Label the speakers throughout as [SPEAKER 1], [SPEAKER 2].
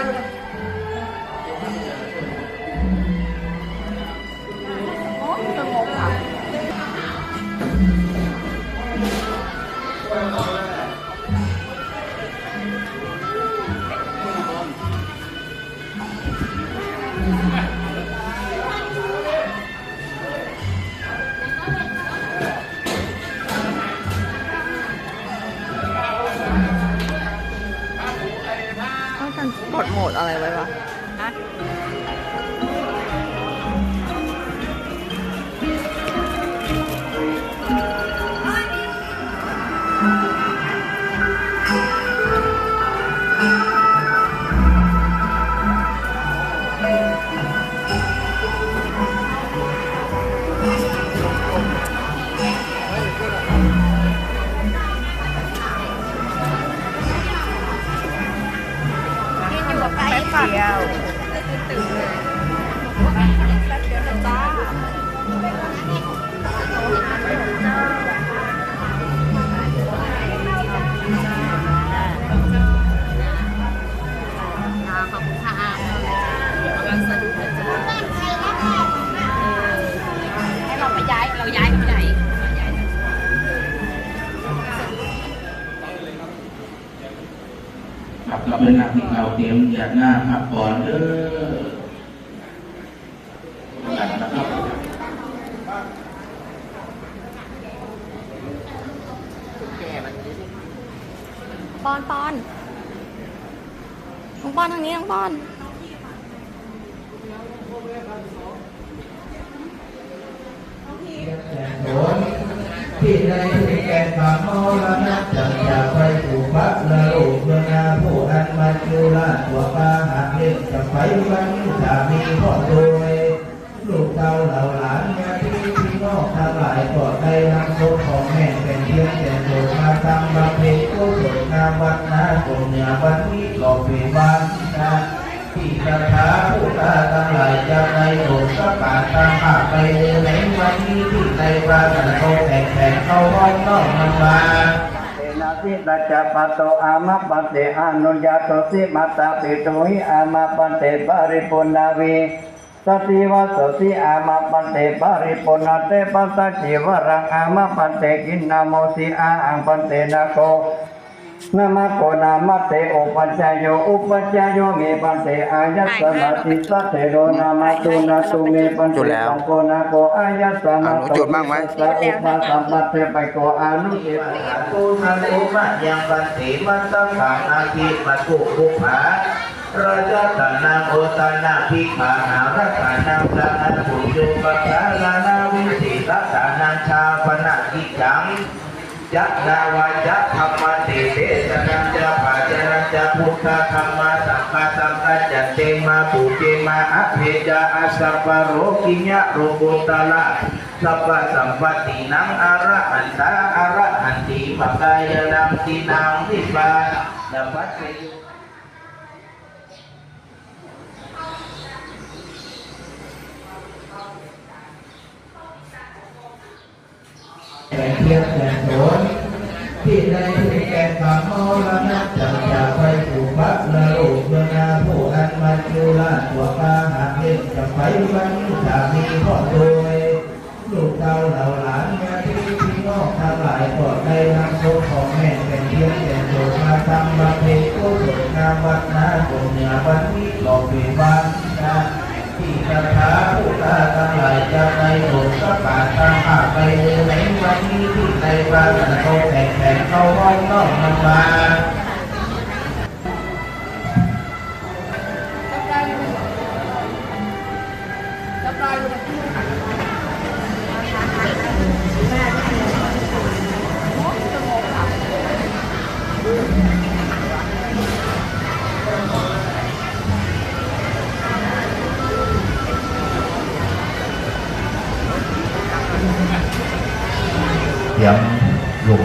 [SPEAKER 1] โโหมดอะไรไว้ปะฮะ เรา
[SPEAKER 2] ย้ายเราย้ายที่ไหน
[SPEAKER 3] ครับเราเป็นนักเราเตรียมหยาดหน้าพักผ่อนเด้อ
[SPEAKER 1] ปอนปอนน้องปอนทางนี้น้องปอน
[SPEAKER 4] วันจะมีพ่อโดยลูกเต้าเหล่าหลานญาติพี่น้องทั้งหลายก็ได้นำศพของแม่เป็นเพียงแต่โดมาทำบำเพ็ญกุศลงามวัดนาคงเนือวันนี้ก็เป็นวันนะที่คาถาผู้ตาทั้งหลายจะในโลกสปาตามหาไปในวันนี้ที่ในวันนั้นเขาแข่งแข่งเขาห้องนอกมันมา
[SPEAKER 5] เอนา ตัจจปัตโตอามาปัตเตอานุญาโตสิมัตตาปิตุหิอามาปัตเตปาริปุนาวีสติวัสสิอามาปัตเตปาริปุนาเตปัสสะจิวรังอามาปัตเตกินนาโมสิอาอังปัตเตนาโก นามาโกนามาเตโอปัจจโยอุปัจจโยเมปันเตอายัสสมาติสัตเทโรนามาตุนาตุเมปันเตสังโกนาโกอายัสสมา
[SPEAKER 6] อะหนูจุดบ้างไหม
[SPEAKER 5] สัพพะสัมปัตเตไปโกอานุเตปะ
[SPEAKER 4] ตุนันโอมะยังวันเตมันตั้งขาอาทิมาตุภูผาราชตนาโอตานาภิกขาหารัตนาสังอันปุญโยปัสสาลานาวิสิตัสสานัญชาปนากิจังยักนาวายักธรรม ธธรรมาสัมมาสัมปัจจเตมาปุเจมาอภิจาอาสัพปโรกิญะโรโกตาละสัพพสัมปตินังอาระหันตาอาระหันติปะกายนังตินังวิปานัปัสสยแต่เพียงแต่โสนที่ใดที่แก่ความโมรณะจังอย่ากบัก จะในโลกสปาตามหาไปในวันนี้ที่ในวันนั้นเขาแข่งแข่งเขาห้องต้อกมันมาก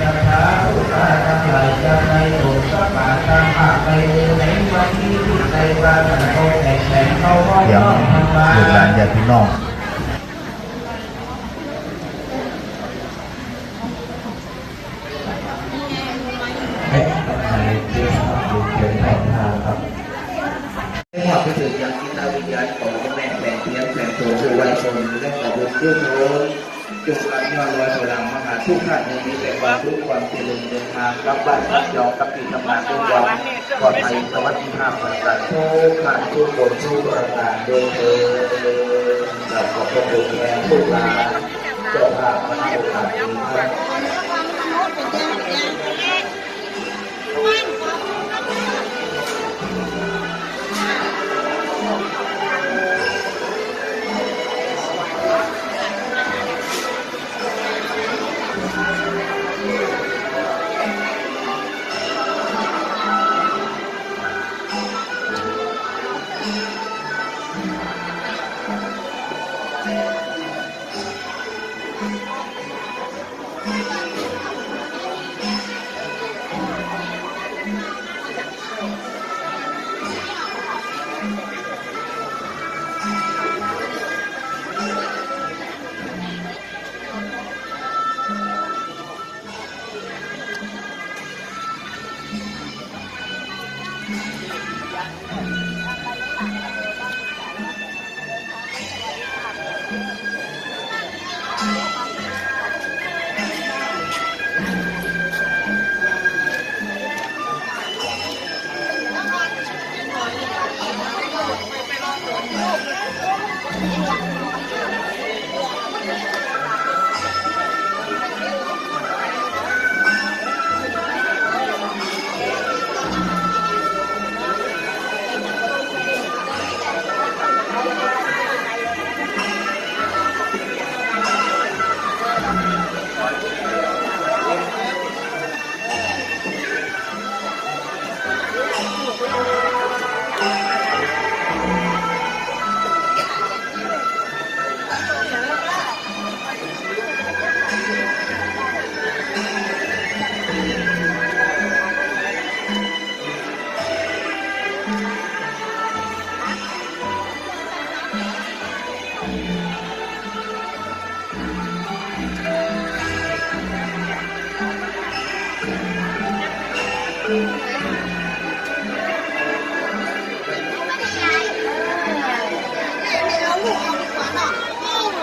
[SPEAKER 4] จะถาทุกาทั้งหลานสงสัางเที่ในวันโตแห่งแสงเขาว่า
[SPEAKER 6] น้อม
[SPEAKER 4] ทำา
[SPEAKER 6] เดี๋ยวหลานญาติพี่น้อง
[SPEAKER 4] ความรู้สึกยังคิดตาวิญญาณของแม่แบ่งเทียมแบ่งตัวผู้วัยชนและขอบุญเพื่อนโน้น จงการย้อนรอยพลังมหาทุกข์ท่านในนี้แต่ความทุกข์ความเจริญเดินทางรับบ้านกลับยอมกับที่ทำงานด้วยความปลอดภัยสวัสดิภาพต่างๆทุกข์ท่านทุกคนทุกประการโดยเธอเราขอบพระคุณแทนทุกหลานเจ้าภาพมาให้โอกาสดีครับ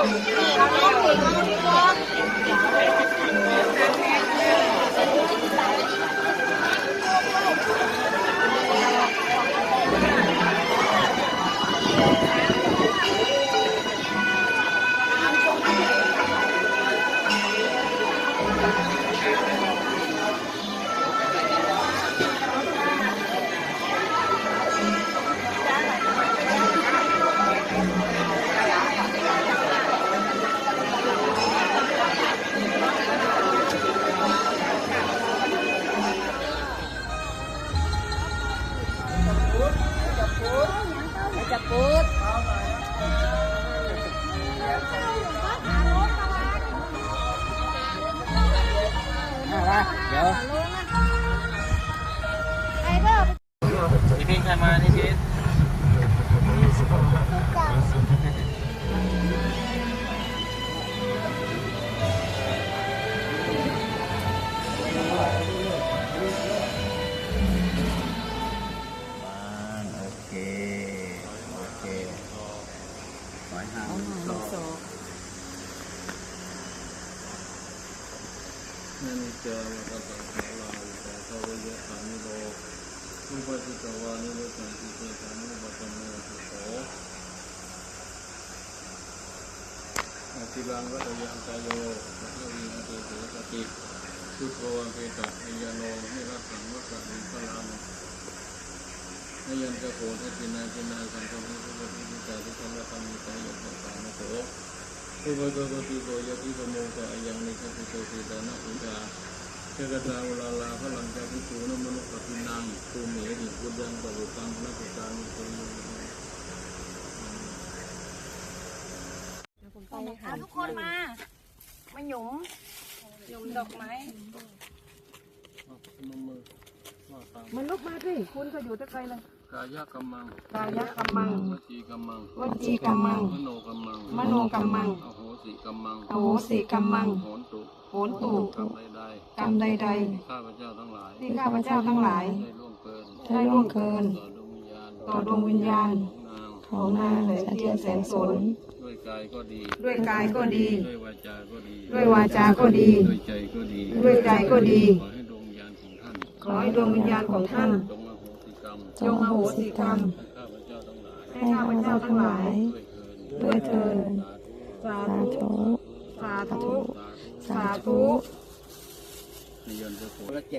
[SPEAKER 7] Thank you. ติลังวัตยังกายโยวัตวินเตเสสติสุโขวันเปตะอัยโนนิรัตสังวัตติพลังนยันจะโกทัตินาจินาสังฆมิสุปฏิจิตาทุกขละธรรมิตายัตตานุโขอุปกปติโกยติโมกะยังนิสัพโตติดานะอุจาเทกตาอุลาลาพลังจากิสูนมนุปปินังภูเมหิพุทธังปรุตังนักตามิปุริโย
[SPEAKER 1] เอาทุกคนมา มาหยุมหยุมดอกไม้
[SPEAKER 7] นมมือ
[SPEAKER 1] มันลุกมาสิคุณก็อยู่ตะไกลเลย
[SPEAKER 7] กายกรรมัง
[SPEAKER 1] กายกรรมัง
[SPEAKER 7] วจีกรรมัง
[SPEAKER 1] วจีกรรมัง
[SPEAKER 7] มโนกรรมัง
[SPEAKER 1] มโนกรรมัง
[SPEAKER 7] อโหสิกรรมัง
[SPEAKER 1] อโหสิกรรมัง
[SPEAKER 7] โหนตุ
[SPEAKER 1] โหนตุ
[SPEAKER 7] กรรมใด
[SPEAKER 1] กรรมใด
[SPEAKER 7] ๆข้าพเจ้าทั้งหลาย
[SPEAKER 1] ๆที่ข้าพเจ้าทั้งหลาย
[SPEAKER 7] ได้ล่วงเกิน
[SPEAKER 1] ได้ล่วงเกิน
[SPEAKER 7] ต่อดวงวิญญาณ
[SPEAKER 1] ต่อดวงวิญญาณ
[SPEAKER 7] ของนาง
[SPEAKER 1] ของนางแสนเทียนแสนสน
[SPEAKER 7] ด้วย กายก็ดี
[SPEAKER 1] ด้วยกายก็ดี
[SPEAKER 7] ด้วยวาจาก็ดี
[SPEAKER 1] ด้วยวาจาก็ดี
[SPEAKER 7] ด้วยใจก็ดี
[SPEAKER 1] ด้วยใจก็ดี
[SPEAKER 7] ขอให้ดวงวิญญาณของท่าน
[SPEAKER 1] ขอให้ดวงวิญญาณของท่าน
[SPEAKER 7] จงอโหสิกรรม
[SPEAKER 1] จงอโหสิกรรม
[SPEAKER 7] ให้ข้าพเจ้าทั้งหลาย
[SPEAKER 1] ให้ข้าพเจ้าทั้งหลาย
[SPEAKER 7] ด้วยเถิด
[SPEAKER 1] ด้วยเถิดสาธุสาธุสาธุ
[SPEAKER 7] นิยนจะโผล่
[SPEAKER 6] แล้วแจ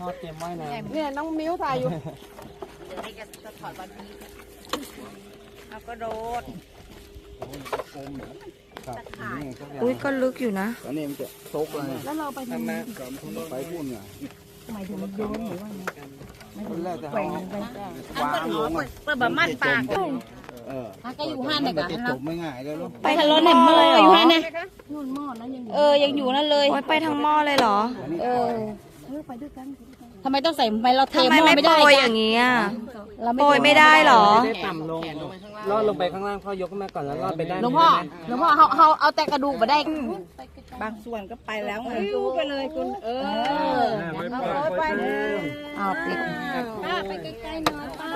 [SPEAKER 6] ง
[SPEAKER 1] เนี่ยน้องมิ้วถ่ายอยู่
[SPEAKER 2] เอากระโดด
[SPEAKER 8] อุ้ยก็ลึกอยู่นะ
[SPEAKER 6] ตอนนี้มันจะโซกเลย
[SPEAKER 1] แล้วเราไปทำไม
[SPEAKER 6] ไปพุ่นไง
[SPEAKER 1] หมายถึงโยนหรือว่าไง
[SPEAKER 6] คนแรกจะ
[SPEAKER 1] แกว่
[SPEAKER 6] เอา
[SPEAKER 1] งไป
[SPEAKER 6] วางลง
[SPEAKER 2] เปิดแบบมั่นปาก
[SPEAKER 6] เออ
[SPEAKER 2] ก็อยู่ห้านเนี่ย
[SPEAKER 6] มั
[SPEAKER 2] กัน
[SPEAKER 6] จะจบไม่ง่ายเลยลูก
[SPEAKER 8] ไปทางรถหม้อเลยเหรอ
[SPEAKER 2] อยู่ห้านเนี่ย
[SPEAKER 1] นู่นหม้อนั้นยังอยู่
[SPEAKER 2] เออยังอยู่นั่นเลย
[SPEAKER 8] โอ้ยไปทางหม้อเลยเหรอ
[SPEAKER 2] เออ
[SPEAKER 1] เออไปด้วยกัน
[SPEAKER 2] ทำไมต้องใส่ทำไมเราเท
[SPEAKER 8] ทำไม
[SPEAKER 2] หม้อ
[SPEAKER 8] ไม่
[SPEAKER 2] ไม่
[SPEAKER 8] โป
[SPEAKER 2] ได้
[SPEAKER 8] รย
[SPEAKER 2] กั
[SPEAKER 8] อนย่างนี้อะ
[SPEAKER 2] เราไม่
[SPEAKER 8] โปรยไม่ได้เหรอ
[SPEAKER 9] ต่ำลงลอดลงไปข้างล่างพ่อยกขึ้นมาก่อนแล้วลอดไปได้าน
[SPEAKER 2] หลวงพ่อหลวงพ่อเขาเขาเอาแต่กระดูกมาได้
[SPEAKER 1] บางส่วนก็ไปแล้วไง
[SPEAKER 2] ดูไปเลยคุณ เออ
[SPEAKER 9] เอาไปเลย
[SPEAKER 2] เอาปิด
[SPEAKER 9] ป้าไปใกล้ๆหน่อยป้า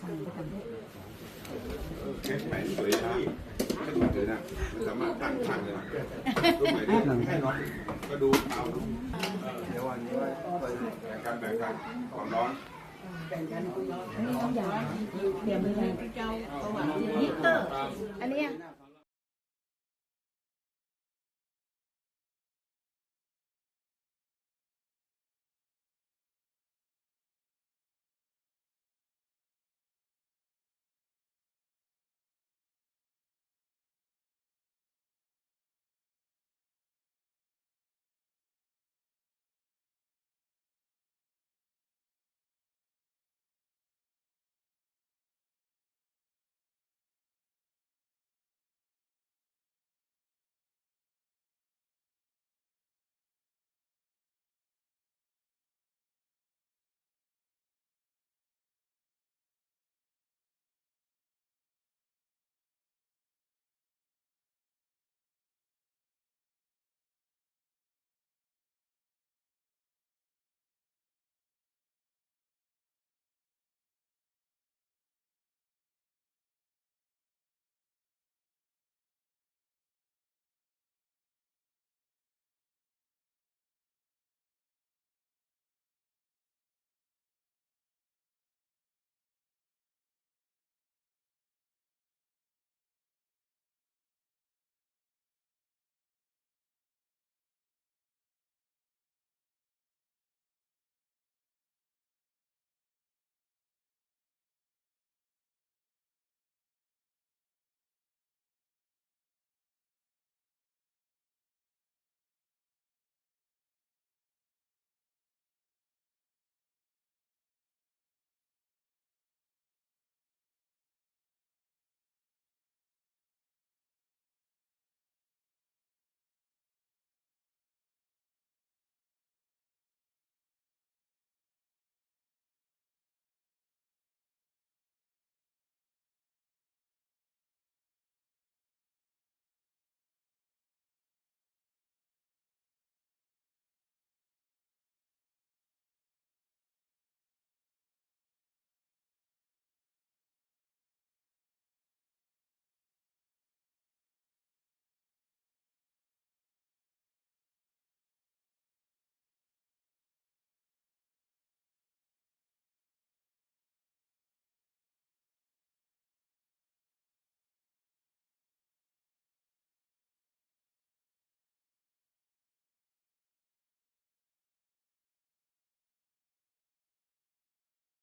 [SPEAKER 9] ไปบุกไปโปรยนี่ครับโปรย
[SPEAKER 2] เดี๋ยวเดี๋ยวเดี๋ยวเขาทำให้ก่อนน้ำตา
[SPEAKER 1] ลุงเม็ดมาดอกไม้โปรย
[SPEAKER 2] น้ำไหลไปทางไหนอะ
[SPEAKER 1] นิ้วเอาดอก
[SPEAKER 8] จ้า
[SPEAKER 1] ไม้โปรย
[SPEAKER 2] อันนี้